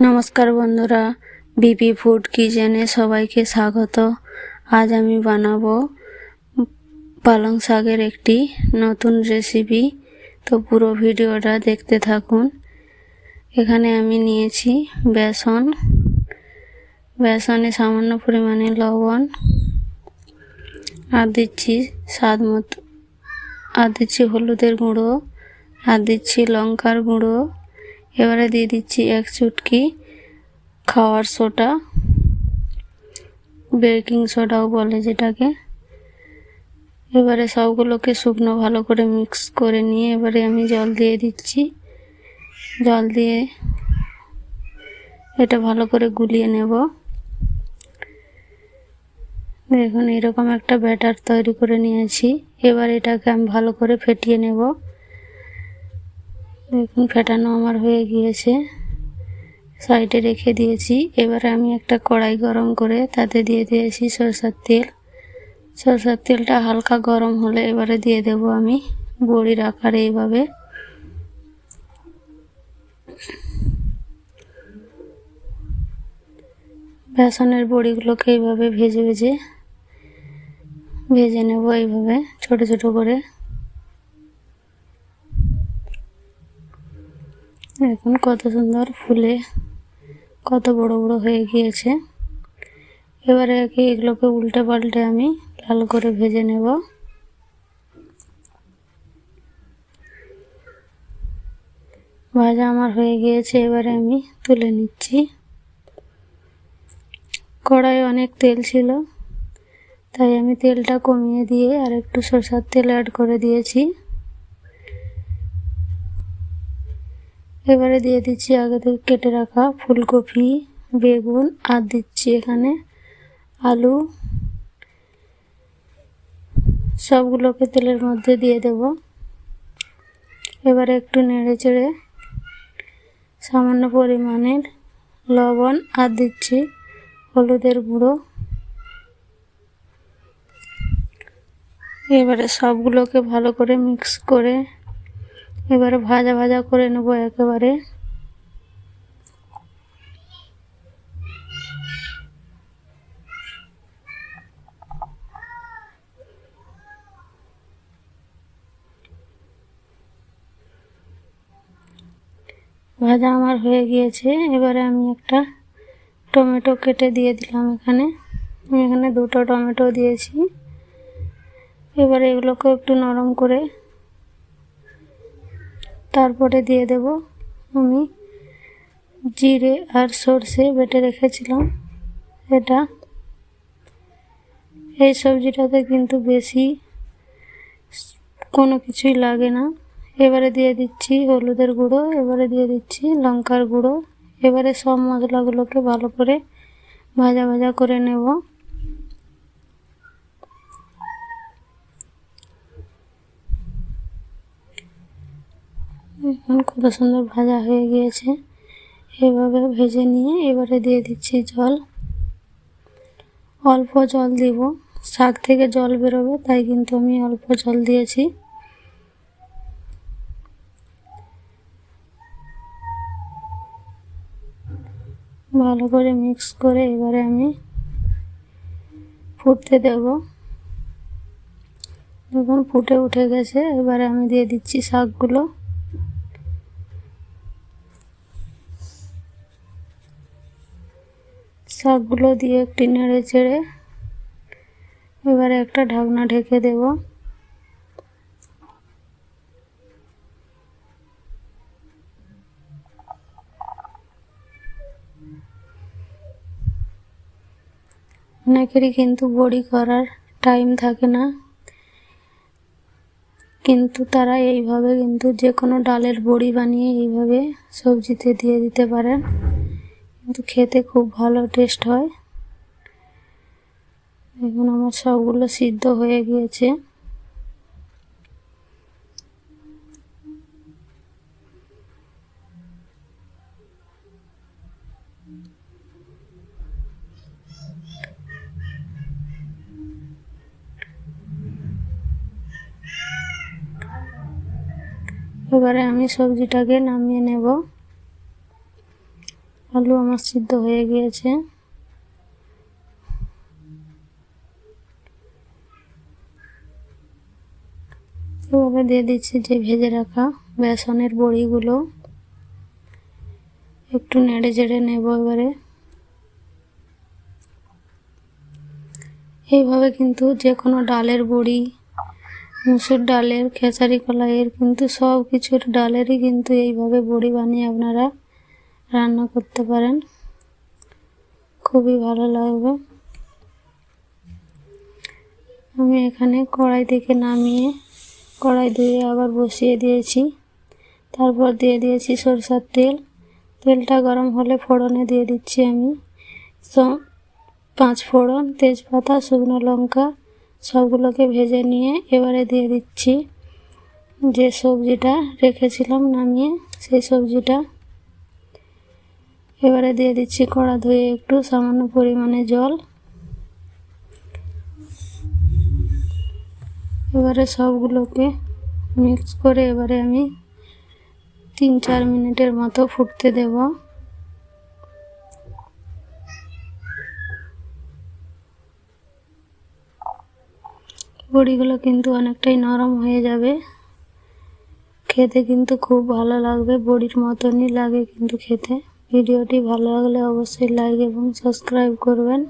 নমস্কার বন্ধুরা, BP food কিচেনে সবাইকে স্বাগত। আজ আমি বানাবো পালং শাকের একটি নতুন রেসিপি তো পুরো ভিডিওটা দেখতে থাকুন। এখানে আমি নিয়েছি বেসন। বেসনে সামান্য পরিমাণে লবণ। আর দিচ্ছি স্বাদ মতো আর দিচ্ছি হলুদের গুঁড়ো। আর দিচ্ছি লঙ্কার গুঁড়ো। এবারে দিয়ে দিচ্ছি এক চুটকি খাওয়ার সোডা, বেকিং সোডাও বলে যেটাকে। এবারে সবগুলোকে শুকনো ভালো করে মিক্স করে নিয়ে এবারে আমি জল দিয়ে দিচ্ছি। জল দিয়ে এটা ভালো করে গুলিয়ে নেব। দেখুন, এরকম একটা ব্যাটার তৈরি করে নিয়েছি। এবার এটাকে আমি ভালো করে ফেটিয়ে নেব। দেখুন, ফেটানো আমার হয়ে গিয়েছে। সাইডে রেখে দিয়েছি। এবারে আমি একটা কড়াই গরম করে তাতে দিয়ে দিয়েছি সরষার তেল। সরষার তেলটা হালকা গরম হলে এবারে দিয়ে দেব আমি বড়ির আকারে এইভাবে। বেসনের বড়িগুলোকে এইভাবে ভেজে ভেজে ভেজে নেব এইভাবে, ছোট ছোট করে। দেখুন কত সুন্দর ফুলে কত বড় বড় হয়ে গিয়েছে। এবারে কি এগুলোকে উল্টে পাল্টে আমি লাল করে ভেজে নেব। ভাজা আমার হয়ে গিয়েছে, এবারে আমি তুলে নিচ্ছি। কড়াই অনেক তেল ছিল, তাই আমি তেলটা কমিয়ে দিয়ে আর একটু সরষার তেল অ্যাড করে দিয়েছি। এবারে দিয়ে দিচ্ছি আগে থেকে কেটে রাখা ফুলকপি, বেগুন, আর দিচ্ছি এখানে আলু। সবগুলোকে তেলের মধ্যে দিয়ে দেব। এবারে একটু নেড়ে চেড়ে সামান্য পরিমাণের লবণ, আর দিচ্ছি হলুদের গুঁড়ো। এবারে সবগুলোকে ভালো করে মিক্স করে এবারে ভাজা ভাজা করে নেব একেবারে। ভাজা আমার হয়ে গিয়েছে। এবারে আমি একটা টমেটো কেটে দিয়ে দিলাম এখানে। আমি এখানে দুটো টমেটো দিয়েছি। এবারে এগুলোকে একটু নরম করে তারপরে দিয়ে দেব আমি জিরে আর সর্ষে বেটে রেখেছিলাম। এটা এই সবজিটাতে কিন্তু বেশি কোনো কিছুই লাগে না। এবারে দিয়ে দিচ্ছি হলুদের গুঁড়ো, এবারে দিয়ে দিচ্ছি লঙ্কার গুঁড়ো, এবারে সব মশলাগুলোকে ভালো করে ভাজা ভাজা করে নেব। এখন কত সুন্দর ভাজা হয়ে গিয়েছে। এভাবে ভেজে নিয়ে এবারে দিয়ে দিচ্ছি জল। অল্প জল দিব। শাক থেকে জল বেরোবে, তাই কিন্তু আমি অল্প জল দিয়েছি। ভালো করে মিক্স করে এবারে আমি ফুটতে দেব। দেখুন ফুটে উঠে গেছে। এবারে আমি দিয়ে দিচ্ছি শাকগুলো। শাকগুলো দিয়ে একটি নেড়ে চেড়ে এবারে একটা ঢাকনা ঢেকে দেব। অনেকেরই কিন্তু বড়ি করার টাইম থাকে না, কিন্তু তারা এইভাবে কিন্তু যে কোনো ডালের বড়ি বানিয়ে এইভাবে সবজিতে দিয়ে দিতে পারেন। কিন্তু খেতে খুব ভালো টেস্ট হয়। এখন আমার সবগুলো সিদ্ধ হয়ে গিয়েছে। এবারে আমি সবজিটাকে নামিয়ে নেব। আলু আমার সিদ্ধ হয়ে গিয়েছে। এবারে দিয়ে দিচ্ছি যে ভেজে রাখা বেসনের বড়িগুলো। একটু নেড়ে চেড়ে নেব এবারে। এইভাবে কিন্তু যে কোনো ডালের বড়ি, মুসুর ডালের, খেসারি কলাইয়ের কিন্তু সব কিছুর ডালেরই কিন্তু এইভাবে বড়ি বানিয়ে আপনারা রান্না করতে পারেন। খুবই ভালো লাগবে। আমি এখানে কড়াই থেকে নামিয়ে কড়াই ধুয়ে আবার বসিয়ে দিয়েছি। তারপর দিয়ে দিয়েছি সরষার তেল। তেলটা গরম হলে ফোড়নে দিয়ে দিচ্ছি আমি। পাঁচ ফোড়ন, তেজপাতা, শুকনো লঙ্কা সবগুলোকে ভেজে নিয়ে এবারে দিয়ে দিচ্ছি। যে সবজিটা রেখেছিলাম নামিয়ে, সেই সবজিটা এবারে দিয়ে দিচ্ছি কড়া ধুয়ে একটু সামান্য পরিমাণে জল। এবারে সবগুলোকে মিক্স করে এবারে আমি তিন চার মিনিটের মতো ফুটতে দেব। বড়িগুলো কিন্তু অনেকটাই নরম হয়ে যাবে। খেতে কিন্তু খুব ভালো লাগবে, বড়ির মতনই লাগে কিন্তু খেতে। ভিডিওটি ভালো লাগলে অবশ্যই লাইক এবং সাবস্ক্রাইব করবেন।